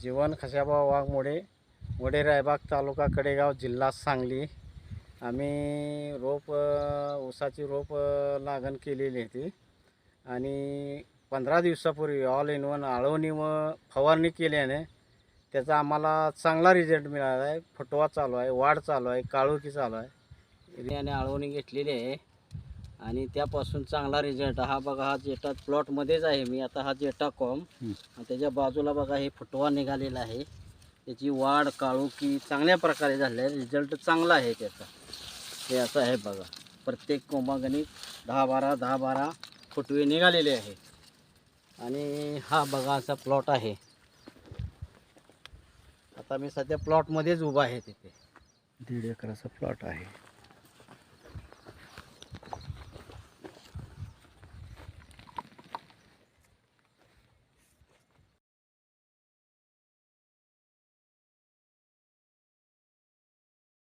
जीवन खशाबा वाघमोडे वडे रायबाग तालुका कडेगाव जिल्हा सांगली. आम्ही रोप ऊसाची रोप लागण केलेली होती आणि पंधरा दिवसापूर्वी ऑल इन वन आळवणी व फवारणी केल्याने त्याचा आम्हाला चांगला रिझल्ट मिळाला आहे. फुटवा चालू आहे वाढ चालू आहे काळोखी चालू आहे. आणि आळवणी घेतलेली आहे. आणि त्यापासून चांगला रिझल्ट हा बघा हा जेटा प्लॉटमध्येच आहे मी. आता हा जेटा कॉम आणि त्याच्या बाजूला बघा हे फुटवा निघालेला आहे. त्याची वाढ काळोखी चांगल्या प्रकारे झाली आहे रिझल्ट चांगला आहे त्याचा. हे असं आहे बघा. प्रत्येक कोंबागणित दहा बारा दहा बारा फुटवे निघालेले आहे. आणि हा बघा असा प्लॉट आहे. आता मी सध्या प्लॉटमध्येच उभा आहे तिथे. दीड एकराचा प्लॉट आहे.